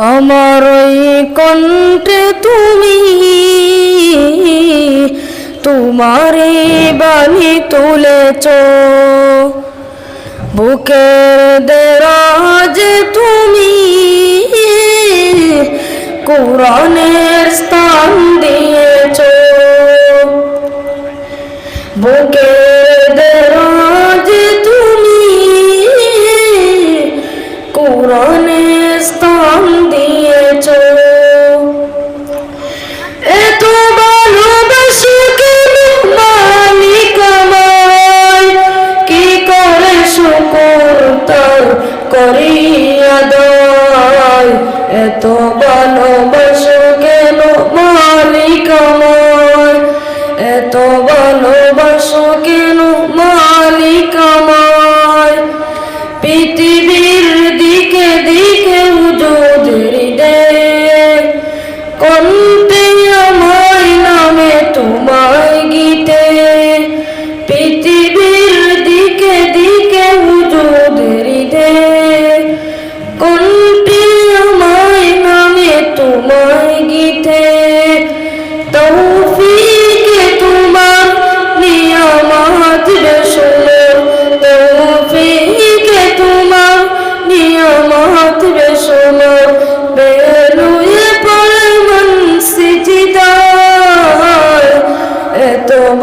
আমার কণ্ঠে তুমি তোমারে বালি তুলেছ। বুকের দেরাজ তুমি কোরআনের স্থান দিয়েছ স্থান দিয়েছ এত ভালোবাসো মালিক কি করে শুকর করিয়া দায় এত ভালোবাসো কেন মালিক আমায়? এত ভালোবাসো কেন মালিক কণ্ঠে আমার নামে তোমায়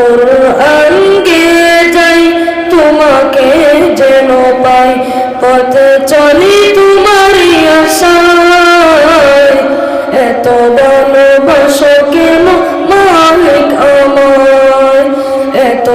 কোরআন যাই তোমাকে যেন পাই। পথে চলি তোমারই আশায়। এত ভালোবাসো কেন মালিক আমার এত